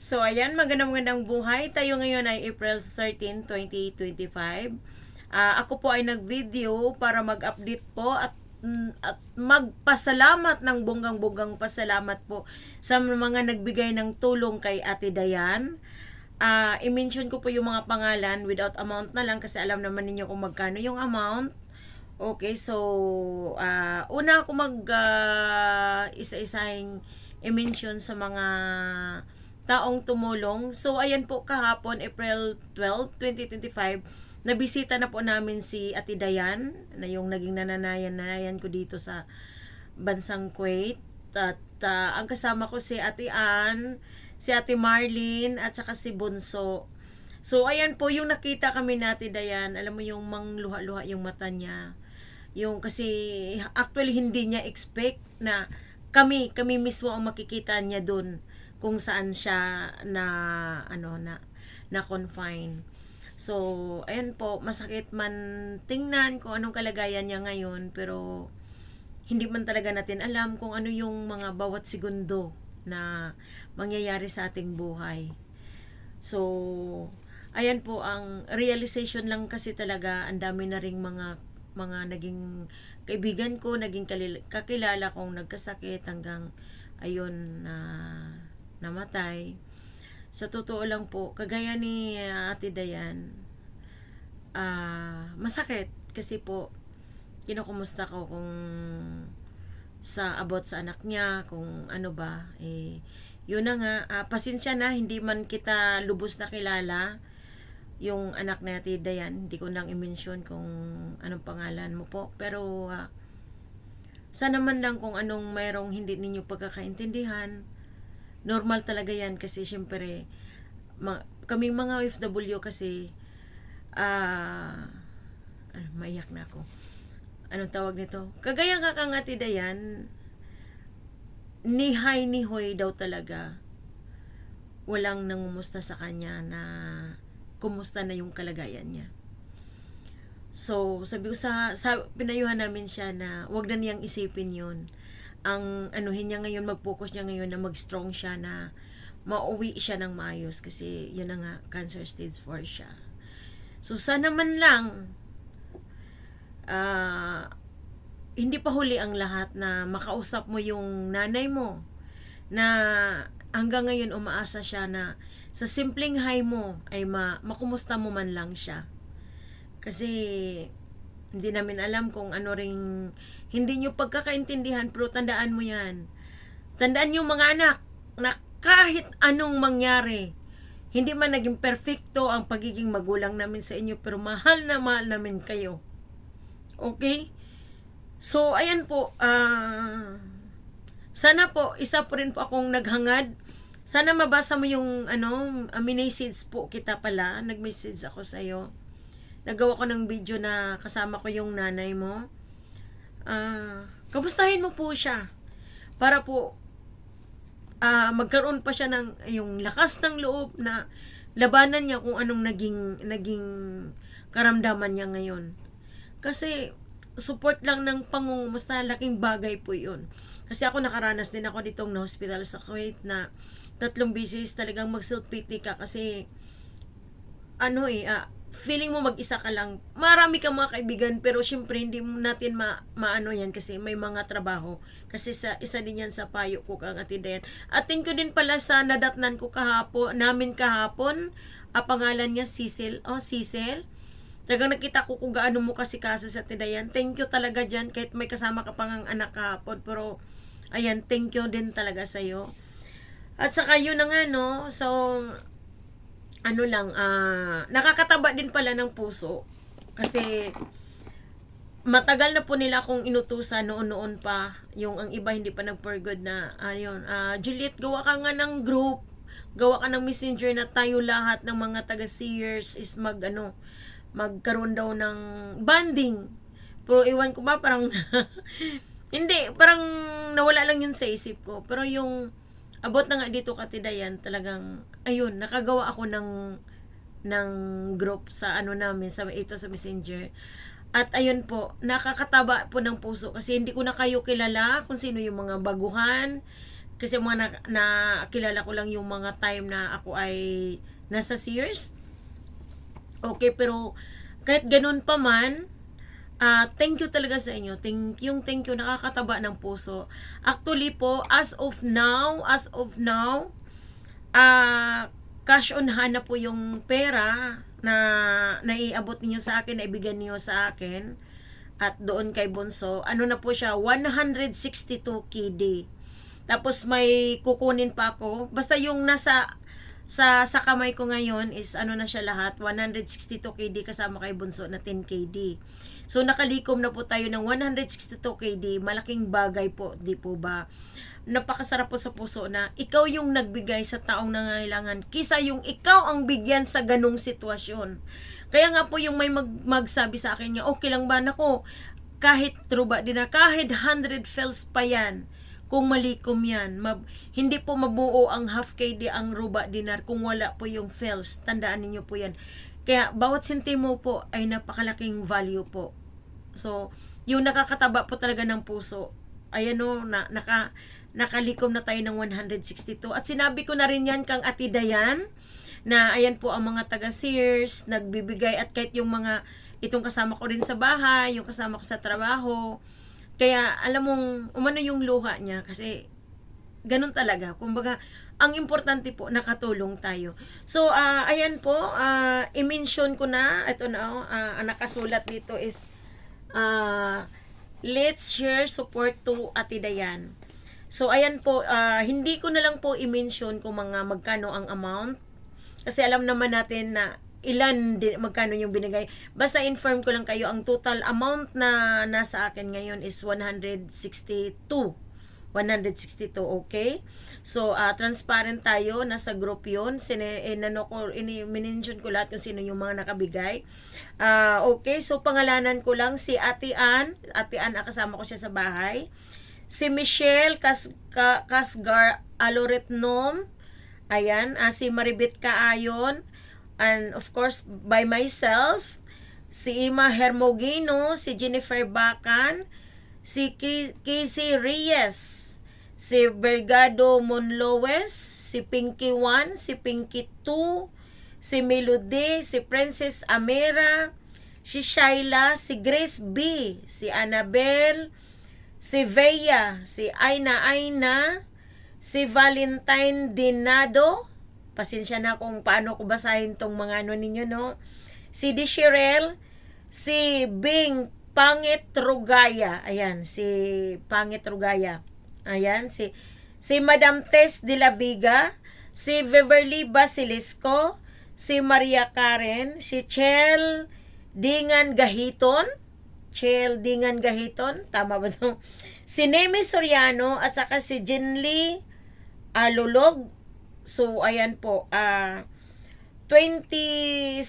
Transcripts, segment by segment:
So, ayan, magandang magandang buhay. Tayo ngayon ay April 13, 2025. Ah, ako po ay nag-video para mag-update po at at magpasalamat ng bonggang-bonggang pasalamat po sa mga nagbigay ng tulong kay Ate Dayan. Ah, i-mention ko po yung mga pangalan without amount na lang kasi alam naman ninyo kung magkano yung amount. Okay, so ah, una ako mag ah, isa-isahing i-mention sa mga taong tumulong. So, ayan po kahapon, April 12, 2025, nabisita na po namin si Ate Dayan, na yung naging nananayan-nanayan ko dito sa bansang Kuwait. At ah, ang kasama ko si Ate Ann, si Ate Marlene, at saka si Bunso. So, ayan po, yung nakita kami ni Ate Dayan, alam mo yung mangluha-luha yung mata niya. Yung kasi, actually, hindi niya expect na kami, kami mismo ang makikita niya dun kung saan siya na ano na na confine. So, ayan po, masakit man tingnan kung anong kalagayan niya ngayon, pero hindi man talaga natin alam kung ano yung mga bawat segundo na mangyayari sa ating buhay. So, ayan po ang realization lang kasi talaga ang dami na ring mga mga naging kaibigan ko, naging kakilala kong nagkasakit hanggang ayun na namatay. Sa totoo lang po, kagaya ni uh, Ate Dayan, ah masakit kasi po kinukumusta ko kung sa about sa anak niya, kung ano ba, eh, yun na nga, ah, pasensya na, hindi man kita lubos na kilala, yung anak na Ate Dayan, hindi ko nang i-mention kung anong pangalan mo po, pero ah, sana man lang kung anong mayroong hindi ninyo pagkakaintindihan, normal talaga yan kasi syempre ma- kaming mga OFW kasi ah ano, maiyak na ako. Anong tawag nito? Kagaya nga kang ati Dayan nihay nihoy daw talaga walang nangumusta sa kanya na kumusta na yung kalagayan niya. So sabi ko sa, sa pinayuhan namin siya na wag na niyang isipin yun ang anuhin niya ngayon, mag-focus niya ngayon na mag-strong siya na mauwi siya ng maayos kasi yun na nga, cancer stage 4 siya. So, sana man lang ah hindi pa huli ang lahat na makausap mo yung nanay mo na hanggang ngayon umaasa siya na sa simpleng hi mo ay ma makumusta mo man lang siya. Kasi hindi namin alam kung ano ring hindi nyo pagkakaintindihan, pero tandaan mo yan. Tandaan nyo mga anak, na kahit anong mangyari, hindi man naging perfecto ang pagiging magulang namin sa inyo, pero mahal na mahal namin kayo. Okay? So, ayan po, ah, sana po, isa po rin po akong naghangad. Sana mabasa mo yung, ano, uh, minessage po kita pala. Nag-message ako sa'yo. Nagawa ko ng video na kasama ko yung nanay mo ah, kamustahin mo po siya para po ah, magkaroon pa siya ng yung lakas ng loob na labanan niya kung anong naging naging karamdaman niya ngayon. Kasi support lang ng pangungumusta, laking bagay po 'yun. Kasi ako nakaranas din ako ditong na hospital sa Kuwait na tatlong bisis talagang mag-self-pity ka kasi ano eh, ah, feeling mo mag-isa ka lang. Marami kang mga kaibigan pero syempre hindi mo natin ma maano yan kasi may mga trabaho. Kasi sa isa din yan sa payo ko kang atidayan. At thank you din pala sa nadatnan ko kahapon, namin kahapon. A pangalan niya Cecil. Oh, Cecil. Talagang nakita ko kung gaano mo kasi kaso sa Tidayan. Thank you talaga dyan kahit may kasama ka pang anak kahapon. Pero ayan, thank you din talaga sa'yo. At saka yun na nga no. So, ano lang, ah, nakakataba din pala ng puso. Kasi, matagal na po nila akong inutusan noon-noon pa. Yung ang iba hindi pa nag-for good na, ayun, ah, Juliet, gawa ka nga ng group. Gawa ka ng messenger na tayo lahat ng mga taga-seers is mag, ano, magkaroon daw ng banding. Pero iwan ko ba, parang, hindi, parang nawala lang yun sa isip ko. Pero yung, abot na nga dito katidayan talagang ayun nakagawa ako ng ng group sa ano namin sa ito sa messenger at ayun po nakakataba po ng puso kasi hindi ko na kayo kilala kung sino yung mga baguhan kasi mga na, nakilala ko lang yung mga time na ako ay nasa Sears. Okay, pero kahit ganun pa man, ah thank you talaga sa inyo. Thank you, thank you. Nakakataba ng puso. Actually po, as of now, as of now, ah cash on hand na po yung pera na naiabot niyo sa akin, na ibigyan niyo sa akin at doon kay Bonso, ano na po siya, 162 KD. Tapos may kukunin pa ako. Basta yung nasa sa sa kamay ko ngayon is ano na siya lahat, 162 KD kasama kay Bunso na 10 KD. So nakalikom na po tayo ng 162 KD, malaking bagay po, di po ba? Napakasarap po sa puso na ikaw yung nagbigay sa taong nangailangan kisa yung ikaw ang bigyan sa ganong sitwasyon. Kaya nga po yung may mag, magsabi sa akin niya, okay lang ba nako, kahit truba din na, kahit 100 fells pa yan, kung malikom yan. Mab- hindi po mabuo ang half KD ang ruba dinar kung wala po yung fells. Tandaan ninyo po yan. Kaya bawat sentimo po ay napakalaking value po. So, yung nakakataba po talaga ng puso, ayan o, na, naka, nakalikom na tayo ng 162. At sinabi ko na rin yan kang Ati Dayan, na ayan po ang mga taga Sears, nagbibigay at kahit yung mga, itong kasama ko rin sa bahay, yung kasama ko sa trabaho, kaya alam mong umano yung luha niya kasi ganun talaga. Kumbaga, ang importante po nakatulong tayo. So ah, ayan po, ah, i-mention ko na ito na ah, ang nakasulat dito is ah, let's share support to Ate Dayan. So ayan po, ah, hindi ko na lang po i-mention kung mga magkano ang amount kasi alam naman natin na ilan din, magkano yung binigay. Basta inform ko lang kayo, ang total amount na nasa akin ngayon is 162. 162, okay? So, ah, transparent tayo, nasa group yun. Sine, inano ko, minention ko lahat kung sino yung mga nakabigay. Ah, okay, so pangalanan ko lang si Ate Ann. Ate Ann, ah, kasama ko siya sa bahay. Si Michelle Kas, Ka, Kasgar Aloretnom. Ayan, ah, si Maribit Kaayon and of course by myself, si Ima Hermogino, si Jennifer Bacan, si Casey Reyes, si Bergado Monloes, si Pinky 1, si Pinky 2, si Melody, si Princess Amera, si Shaila, si Grace B, si Annabel, si Veya, si Aina Aina, si Valentine Dinado, pasensya na kung paano ko basahin tong mga ano ninyo, no? Si Dishirel, si Bing Pangit Rugaya, ayan, si Pangit Rugaya, ayan, si si Madam Tess de la Viga, si Beverly Basilisco, si Maria Karen, si Chel Dingan Gahiton, Chel Dingan Gahiton, tama ba ito? Si Nemi Soriano at saka si Jinli Alulog. So, ayan po, ah 27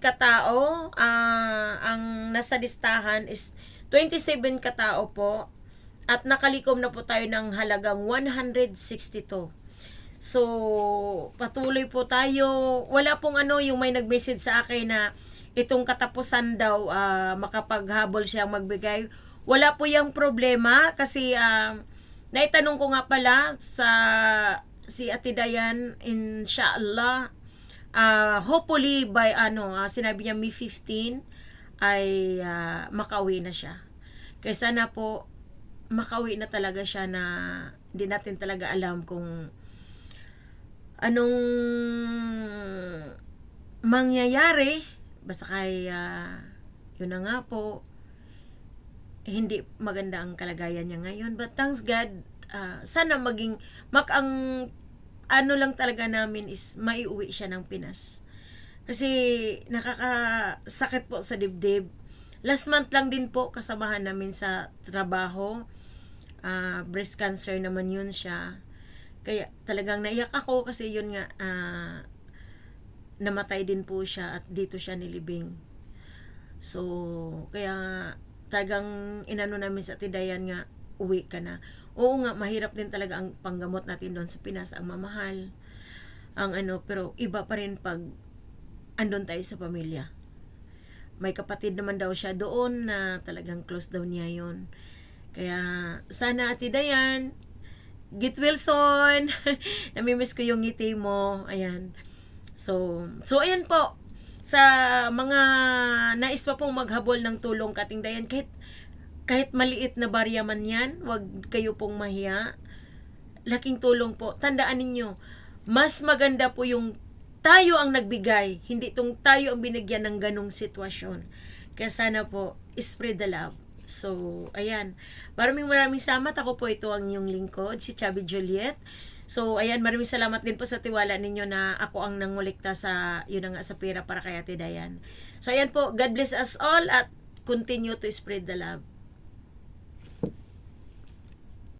katao, ah ang nasa listahan is 27 katao po at nakalikom na po tayo ng halagang 162. So, patuloy po tayo. Wala pong ano yung may nag-message sa akin na itong katapusan daw ah, makapaghabol siyang magbigay. Wala po yung problema kasi ah, naitanong ko nga pala sa si Ate Dayan, inshallah, ah, hopefully by ano, ah, sinabi niya May 15 ay ah, makauwi na siya. Kaya sana po makauwi na talaga siya na hindi natin talaga alam kung anong mangyayari. Basta kay ah, yun na nga po hindi maganda ang kalagayan niya ngayon. But thanks God ah, sana maging mak ang ano lang talaga namin is maiuwi siya ng Pinas kasi nakakasakit po sa dibdib. Last month lang din po kasamahan namin sa trabaho. Ah, breast cancer naman yun siya. Kaya talagang naiyak ako kasi yun nga ah, namatay din po siya at dito siya nilibing. So kaya talagang inano namin sa tidayan nga uwi ka na. Oo nga mahirap din talaga ang panggamot natin doon sa Pinas ang mamahal. Ang ano pero iba pa rin pag andon tayo sa pamilya may kapatid naman daw siya doon na talagang close daw niya yon kaya sana Ate Dayan Git Wilson, namimiss ko yung ngiti mo. Ayan. So, so ayan po. Sa mga nais pa pong maghabol ng tulong katingdayan, kahit, kahit maliit na barya man yan, wag kayo pong mahiya. Laking tulong po. Tandaan ninyo, mas maganda po yung tayo ang nagbigay, hindi tong tayo ang binigyan ng ganong sitwasyon. Kaya sana po, spread the love. So, ayan. Maraming maraming salamat. Ako po ito ang inyong lingkod, si Chubby Juliet. So, ayan, maraming salamat din po sa tiwala ninyo na ako ang nangulikta sa, yun nga, sa pera para kay Ate Dayan. So, ayan po, God bless us all at continue to spread the love.